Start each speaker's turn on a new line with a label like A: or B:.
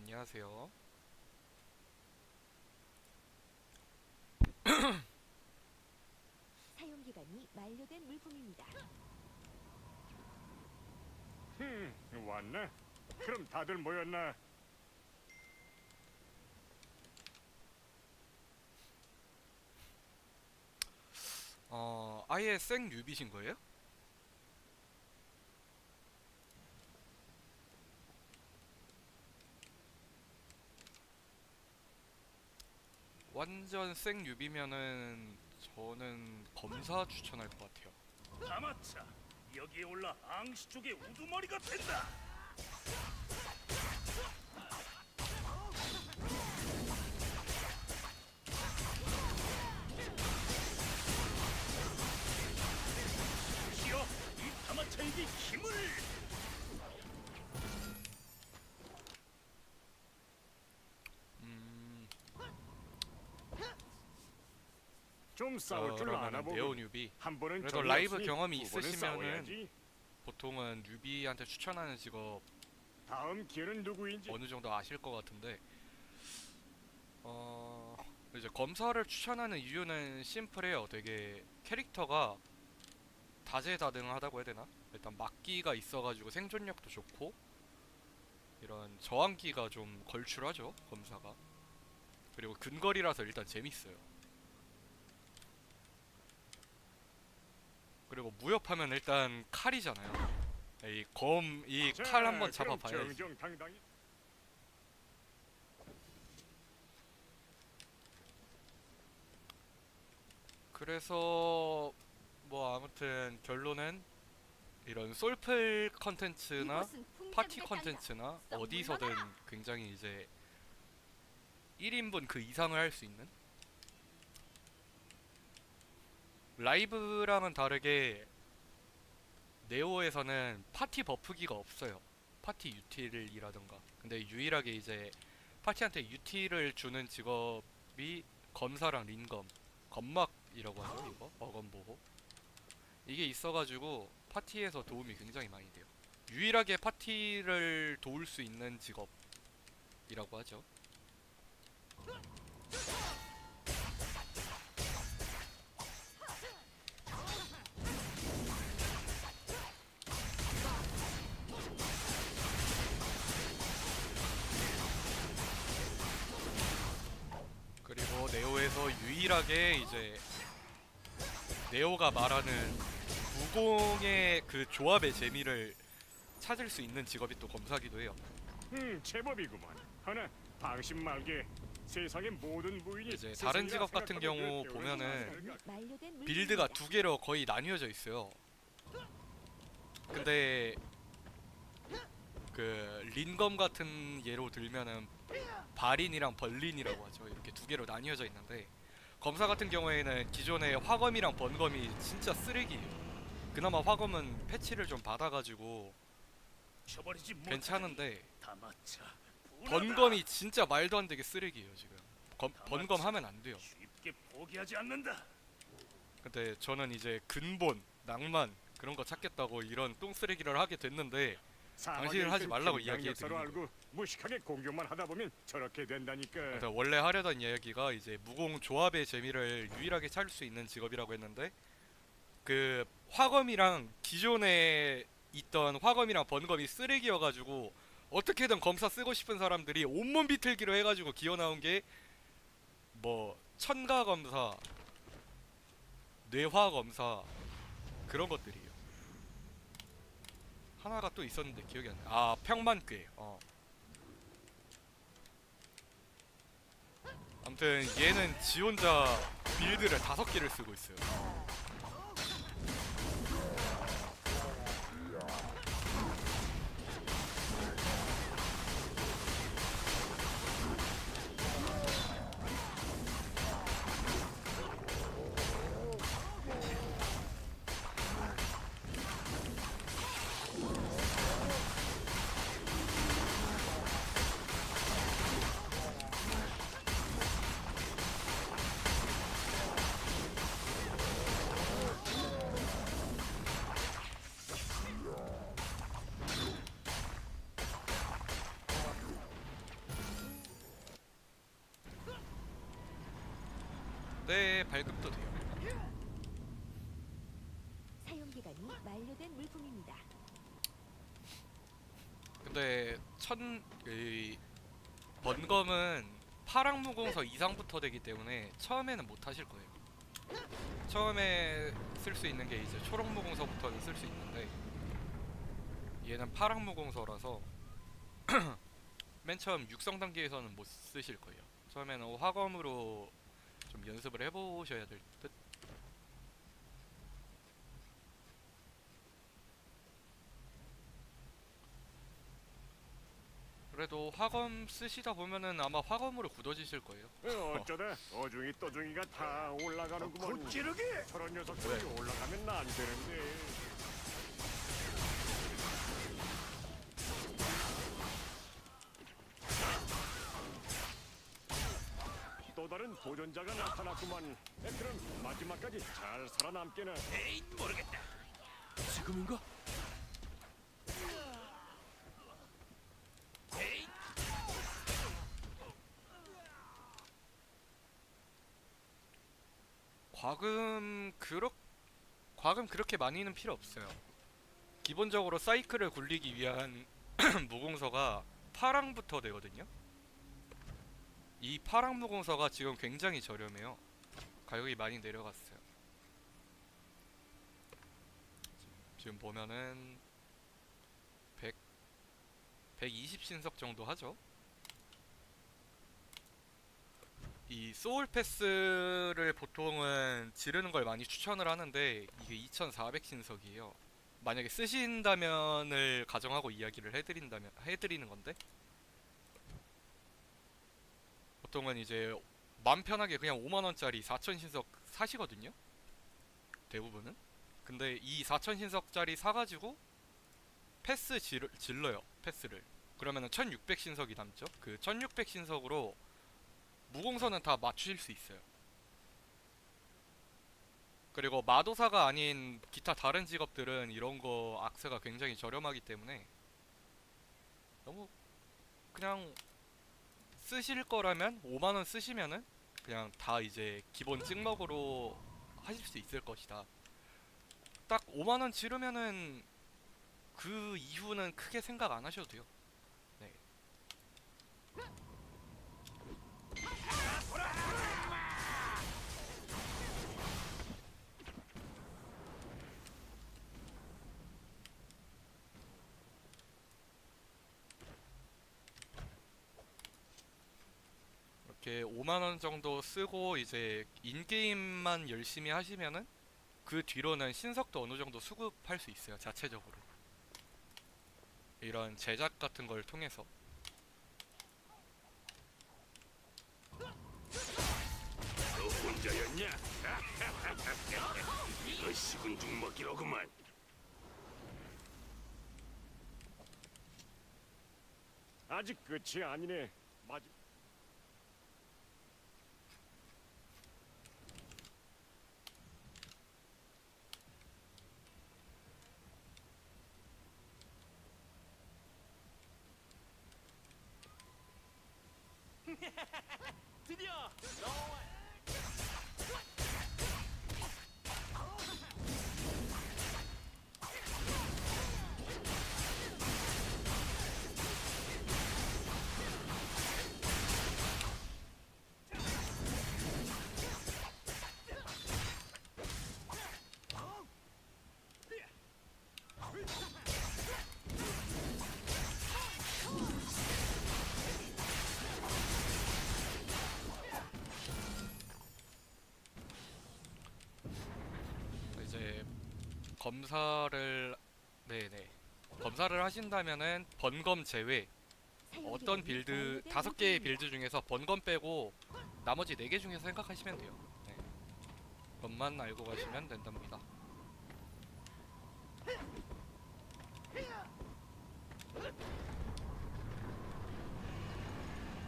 A: 안녕하세요.
B: 사용 기간이 만료된 물품입니다.
C: 흠, 왔나? 그럼 다들 모였나?
A: 어, 아예 생 뉴비신 거예요? 완전 생 뉴비면은 저는 검사 추천할 것 같아요.
D: 다마차 여기에 올라 앙시 쪽의 우두머리가 된다.
C: 좀 싸울 줄 아나 보군.
A: 네오 뉴비.
C: 한 번은
A: 그래도
C: 적이
A: 라이브 경험이
C: 두 번은
A: 있으시면은-
C: 싸워야지.
A: 보통은 뉴비한테 추천하는 직업
C: 다음 기회는 누구인지
A: 어느 정도 아실 것 같은데 어 이제 검사를 추천하는 이유는 심플해요. 되게 캐릭터가 다재다능하다고 해야 되나? 일단 막기가 있어가지고 생존력도 좋고 이런 저항기가 좀 걸출하죠 검사가 그리고 근거리라서 일단 재밌어요. 그리고 무협하면 일단 칼이잖아요. 이 검이
C: 자,
A: 칼 한번 잡아봐야 지.
C: 정정당당히
A: 그래서 뭐 아무튼 결론은 이런 솔플 컨텐츠나 파티. 컨텐츠나
B: 썩
A: 어디서든. 굉장히 이제 1인분 그 이상을 할 수 있는 라이브랑은 다르게 네오에서는 파티 버프기가 없어요. 파티 유틸이라던가. 근데 유일하게 이제 파티한테 유틸을 주는 직업이 검사랑 린검, 검막이라고 하죠 이거 어검보호. 이게 있어가지고 파티에서 도움이 굉장히 많이 돼요. 유일하게 파티를 도울 수 있는 직업이라고 하죠. 유일하게 이제 네오가 말하는 무공의 그 조합의 재미를 찾을 수 있는 직업이 또 검사기도 해요.
C: 음 제법이구만. 하나 방심 말게 세상의 모든 부인이
A: 이제 다른 직업 같은 경우
C: 그
A: 보면은 빌드가. 두 개로 거의 나뉘어져 있어요. 근데 그 린검 같은 예로 들면은 발인이랑 벌린이라고 하죠. 이렇게 두 개로 나뉘어져 있는데 검사 같은 경우에는 기존의 화검이랑 번검이 진짜 쓰레기예요. 그나마 화검은 패치를 좀 받아가지고 괜찮은데. 번검이 진짜 말도 안 되게 쓰레기예요 지금. 검, 번검 하면 안 돼요. 근데 저는 이제 근본, 낭만 그런 거 찾겠다고 이런 똥쓰레기를 하게 됐는데 당신은 하지 말라고
C: 김장
A: 이야기해
C: 역사로
A: 드리는
C: 알고 무식하게 공격만 하다 보면 저렇게 된다니까.
A: 그래서 원래 하려던 이야기가 이제 무공 조합의 재미를 유일하게 찾을 수 있는 직업이라고 했는데 그 화검이랑 기존에 있던 화검이랑 번검이 쓰레기여가지고 어떻게든 검사 쓰고 싶은 사람들이 온몸 비틀기로 해가지고 기어 나온 게 뭐 천가 검사, 뇌화 검사 그런 것들이에요. 하나가 또 있었는데 기억이 안 나. 아 평만괴. 어. 아무튼 얘는 지 혼자 빌드를 다섯 개를 쓰고 있어요. 네 발급도 돼요.
B: 사용 기간이 만료된 물품입니다.
A: 근데 천 이, 번검은 파랑 무공서 이상부터 되기 때문에 처음에는 못 하실 거예요. 처음에 쓸 수 있는 게 이제 초록 무공서부터는 쓸 수 있는데 얘는 파랑 무공서라서 맨 처음 육성 단계에서는 못 쓰실 거예요. 처음에는 화검으로 좀 연습을 해보셔야 될 듯. 그래도 화검 쓰시다 보면은 아마 화검으로 굳어지실 거예요.
C: 어, 어쩌다 어중이 떠중이가 다 올라가는구먼.
D: 찌르게
C: 저런 녀석들이 올라가면 안 되는데. 다른 도전자가 나타났구만. 에, 그럼 마지막까지 잘 살아남게나.
D: 에이 모르겠다 지금인가?
A: 과금 그렇 과금 그렇게 많이는 필요 없어요. 기본적으로 사이클을 굴리기 위한 무공서가 파랑부터 되거든요. 이 파랑 무공서가 지금 굉장히 저렴해요. 가격이 많이 내려갔어요. 지금 보면은 100 120 신석 정도 하죠. 이 소울 패스를 보통은 지르는 걸 많이 추천을 하는데 이게 2,400 신석이에요. 만약에 쓰신다면을 가정하고 이야기를 해드린다면 해드리는 건데 보통은 이제 맘 편하게 그냥 5만 원짜리 4천 신석 사시거든요. 대부분은. 근데 이 4천 신석짜리 사가지고 패스 질, 질러요. 패스를. 그러면은 1,600 신석이 남죠. 그 1,600 신석으로 무공서는 다 맞추실 수 있어요. 그리고 마도사가 아닌 기타 다른 직업들은 이런 거 악세가 굉장히 저렴하기 때문에 너무 그냥 쓰실 거라면 5만 원 쓰시면은 그냥 다 이제 기본 찍먹으로 하실 수 있을 것이다. 딱 5만 원 지르면은 그 이후는 크게 생각 안 하셔도 돼요. 네. 이렇게 5만 원 정도 쓰고 이제 인게임만 열심히 하시면은 그 뒤로는 신석도 어느 정도 수급할 수 있어요 자체적으로 이런 제작 같은 걸 통해서
D: 너 혼자였냐? 이거 식은 죽 먹기로구만
C: 아직 끝이 아니네. 마지.
D: 드디어!
A: 이제 검사를 네네 검사를 하신다면은 번검 제외 어떤 빌드 다섯 개의. 빌드 중에서 번검 빼고 나머지 네 개 중에서 생각하시면 돼요. 네. 그것만 알고 가시면 된답니다.